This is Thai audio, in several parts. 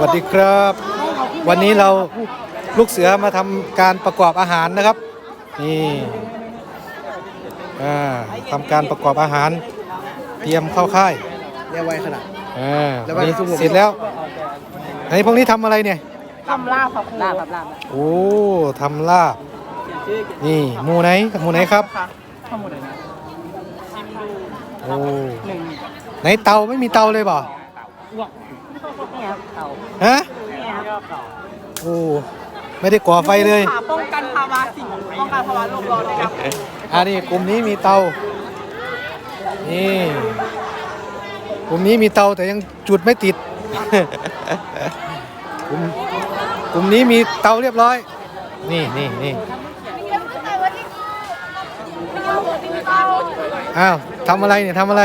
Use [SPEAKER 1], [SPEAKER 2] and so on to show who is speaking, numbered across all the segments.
[SPEAKER 1] วัสดีครับ วันนี้เราลูกเสือมาทำการประกอบอาหารนะครับ นี่อ่าทำการประกอบอาหาร เตรียมเข้าค่าย
[SPEAKER 2] เรียกไวขนาด
[SPEAKER 1] อ่า
[SPEAKER 2] แล้ว
[SPEAKER 1] วันนี้
[SPEAKER 2] วันนี้
[SPEAKER 1] เสร็จแล้วไอ้พวกนี้ทำอะไรเนี่ย
[SPEAKER 3] ทำลาบครับลาบครับลาบ
[SPEAKER 1] โอ้ทำลาบ นี่หมูไหนหมูไหนครับ
[SPEAKER 3] ข้าวหมดเลยนะ
[SPEAKER 1] โอ้
[SPEAKER 3] หนึ่ง
[SPEAKER 1] ไหนเตาไม่มีเตาเลยบ่
[SPEAKER 3] อ้วก นี่ครับเต่า
[SPEAKER 1] ฮะ
[SPEAKER 3] นี่ครับเต่า
[SPEAKER 1] โอ้ไม่ได้ก่อไฟเลย
[SPEAKER 3] ป้องกันภาวะสิ่งป้องกันภาวะโลกร้อนด้วยครับ
[SPEAKER 1] อันนี้กลุ่มนี้มีเตานี่กลุ่มนี้มีเตาแต่ยังจุดไม่ติดกลุ่มกลุ่มนี้มีเตาเรียบร้อย นี่นี่นี่อ้าวทำอะไรเนี่ยทำอะไร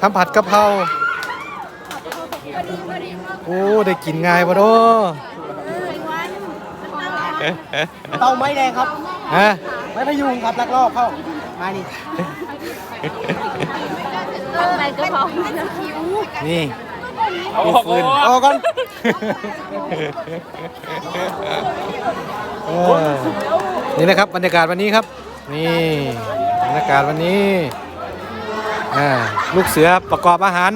[SPEAKER 1] ทำผัดกะเพราโอ้ได้กินง่ายปะโด
[SPEAKER 2] เตาไม้แดงครับ
[SPEAKER 1] ฮะ
[SPEAKER 2] ไม้พยุงครับลักลอบเข้า มานี่
[SPEAKER 4] อะไรก็พอ
[SPEAKER 1] นี่มีฟืน
[SPEAKER 2] เอาก่อน
[SPEAKER 1] เออนี่นะครับบรรยากาศวันนี้ครับ นี่บรรยากาศวันนี้อ่าลูกเสือประกอบอาหาร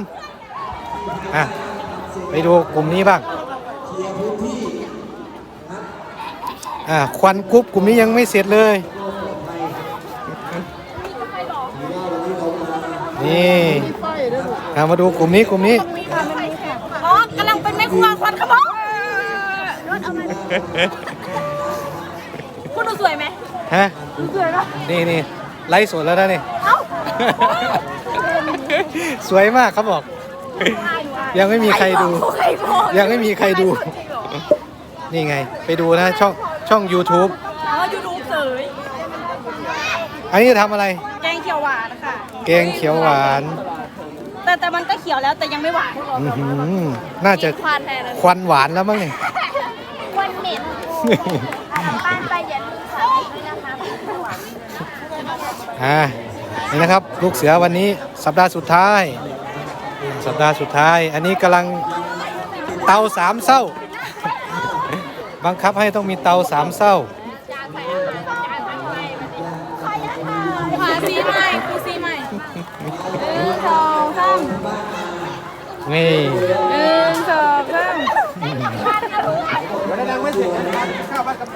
[SPEAKER 1] อะ ไปดูกลุ่มนี้บ้างอ่าควันกรุ๊ปกลุ่มนี้ยังไม่เสร็จเลย นี่อะมาดูกลุ่มนี้กลุ่มนี้
[SPEAKER 4] อ๋อกำลังเป็นแม่ครัวควันขโมงรถเอามาคุณดูสวยไหม
[SPEAKER 1] ฮะนี่นี่ไลฟ์สดแล้วนะนี่
[SPEAKER 4] เอ้า
[SPEAKER 1] สวยมากเขาบอก ยังไม่มีใครดู
[SPEAKER 4] ใครบอก
[SPEAKER 1] ยังไม่มีใครดูนี่ไง ไปดูนะช่องช่อง YouTube
[SPEAKER 4] อ๋อยูทูบเสย
[SPEAKER 1] อันนี้จะทำอะไร
[SPEAKER 4] แกงเขียวหวานค่ะ
[SPEAKER 1] แกงเขียวหวาน
[SPEAKER 4] แต่แต่มันก็เขียวแล้วแต่ยังไม่หวาน
[SPEAKER 1] อื้อหือน่าจะ
[SPEAKER 4] ควันแทนเลย
[SPEAKER 1] ควันหวานแล้วมั้งเนี่ย
[SPEAKER 4] ควันเหม็นบ้านไปอย่าลืมใส่ด้วยนะคะ
[SPEAKER 1] อ่านี่นะครับ ลูกเสือวันนี้สัปดาห์สุดท้าย สัปดาห์สุดท้าย อันนี้กำลังเตาสามเศร้า บังคับให้ต้องมีเตาสามเศร้า
[SPEAKER 4] ขวาซีใหม่ครูซีใหม่หนึ่งสองสาม
[SPEAKER 1] นี่
[SPEAKER 4] หนึ่งสองสาม
[SPEAKER 2] วันนั้นยังไม่เสร็จนะครับข้าวบ้านกับ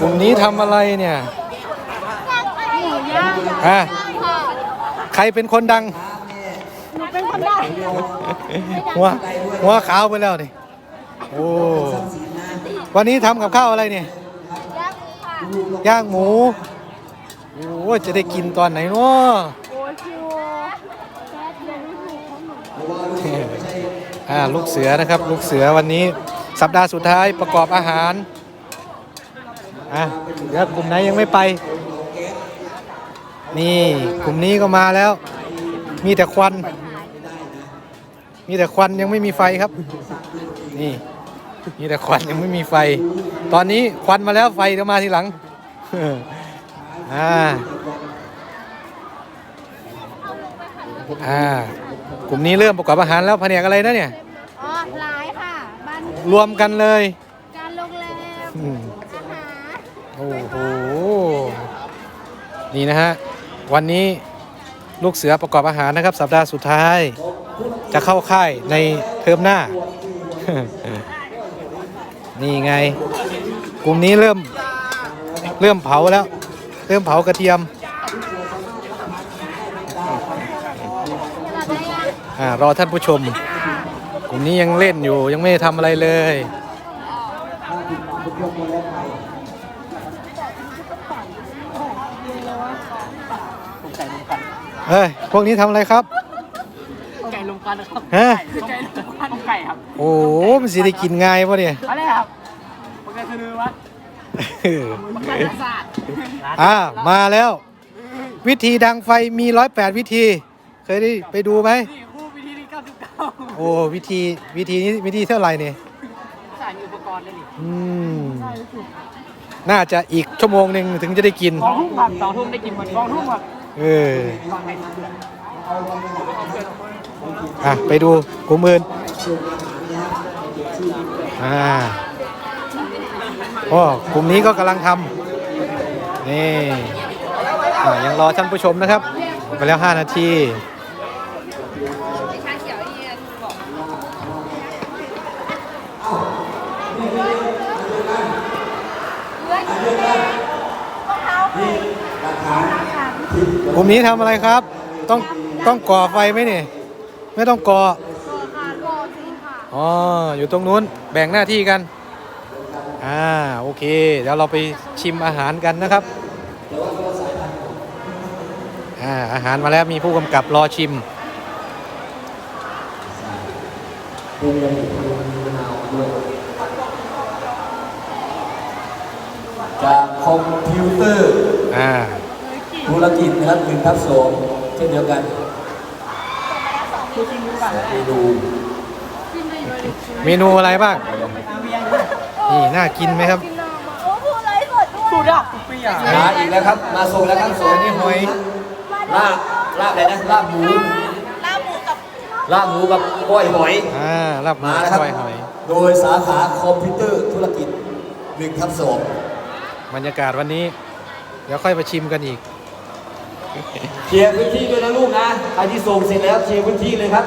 [SPEAKER 1] กลุ่มนี้ทำอะไรเนี่ย
[SPEAKER 4] หมู ย่าง
[SPEAKER 1] ฮะใครเป็นคนดัง
[SPEAKER 4] หนูเป็นคนได้
[SPEAKER 1] หัวหัวขาวไปแล้วนี่โอ้วันนี้ทำกับข้าวอะไรเนี่ยย่างหมูโอ้จะได้กินตอนไหนเนาะ
[SPEAKER 4] โอ้ชิว
[SPEAKER 1] อ่าลูกเสือนะครับ ลูกเสือวันนี้สัปดาห์สุดท้ายประกอบอาหารอะเดี๋ยวกลุ่มไหนยังไม่ไป นี่กลุ่มนี้ก็มาแล้ว มีแต่ควัน มีแต่ควันยังไม่มีไฟครับ นี่ มีแต่ควันยังไม่มีไฟ ตอนนี้ควันมาแล้วไฟจะมาทีหลังอ่าอ่ากลุ่มนี้เริ่มประกอบอาหารแล้วแผนกอะไรนะเนี่ย
[SPEAKER 4] อ๋อหลายค่ะบ้าน
[SPEAKER 1] รวมกันเลย
[SPEAKER 4] การโรงแรม
[SPEAKER 1] อืม
[SPEAKER 4] อาหาร
[SPEAKER 1] โอ้โหนี่นะฮะ วันนี้ลูกเสือประกอบอาหารนะครับ สัปดาห์สุดท้าย จะเข้าค่ายในเทอมหน้า นี่ไง กลุ่มนี้เริ่มเริ่มเผาแล้ว เริ่มเผากระเทียมอรอท่านผู้ชม กลุ่มนี้ยังเล่นอยู่ยังไม่ทำอะไรเลย
[SPEAKER 3] ผม ไก่ลงกัน
[SPEAKER 1] เฮ้ย พวกนี้ทำอะไรครับ
[SPEAKER 3] ไก่ลงกันนะครับ
[SPEAKER 1] ฮะ
[SPEAKER 3] ไก่ลงกันไก่ครับ
[SPEAKER 1] โอ้โหมันสิได้กินง่ายปะเนี่ย
[SPEAKER 3] อะไรครับมันไก่คือวะมันไก่ศาสตร์
[SPEAKER 1] อ่า มาแล้ว วิธีดังไฟมีร้อยแปดวิธี เคยได้ไปดูไหม
[SPEAKER 3] นี่คู่วิธีที่99
[SPEAKER 1] โอ้วิธีวิธีนี้วิธีเท่าไหร่เนี่ย
[SPEAKER 3] สายมีอุปกรณ์ได้ดิ
[SPEAKER 1] อืม น่าจะอีกชั่วโมงหนึ่งถึงจะได้กิน
[SPEAKER 3] สองทุ่มครับสองทุ่มได้กินหมดสองทุ่มครับ
[SPEAKER 1] เอออะไปดูกลุ่มอื่นอ่าโอ้กลุ่มนี้ก็กำลังทำนี่อ่ายังรอท่านผู้ชมนะครับ ไปแล้ว 5 นาทีก ลุ่มนี้ทำอะไรครับ ต้องต้องก่อไฟไหมนี่ ไม่ต้องก่ออ๋ออยู่ตรงนู้นแบ่งหน้าที่กันอ่าโอเค เดี๋ยวเราไปชิมอาหารกันนะครับอ่าอาหารมาแล้วมีผู้กำกับรอชิม
[SPEAKER 2] จากคอมพิวเตอร์
[SPEAKER 1] อ่า
[SPEAKER 2] ธุรกิจนะครับหนึ่งทับสองเช่นเดียวกันเมนู
[SPEAKER 1] เมนูอะไรบ้าง นี่น่ากินไหมครับ
[SPEAKER 4] โอ้พูดไรสดด้วย
[SPEAKER 3] สูดอกทุกปีอะ
[SPEAKER 2] มาอีกแล้วครับ มาส่งแล้วครับส่ง
[SPEAKER 1] อันนี้หอย
[SPEAKER 2] ลาบลาบอะไรนะลาบหมู
[SPEAKER 4] ลาบหมูกับ
[SPEAKER 2] ลาบหมูกับกล้อยหอย
[SPEAKER 1] อ่ารับ
[SPEAKER 2] มา
[SPEAKER 1] มา
[SPEAKER 2] แล้วครับ
[SPEAKER 1] กล้วยหอย
[SPEAKER 2] โดยสาขาคอมพิวเตอร์ธุรกิจหนึ่งทับสอง
[SPEAKER 1] บรรยากาศวันนี้ เดี๋ยวค่อยไปชิมกันอีก
[SPEAKER 2] เคลียร์พื้นที่ด้วยนะลูกนะใครที่ส่งเสร็จแล้วเคลียร์พื้นที่เลยครับ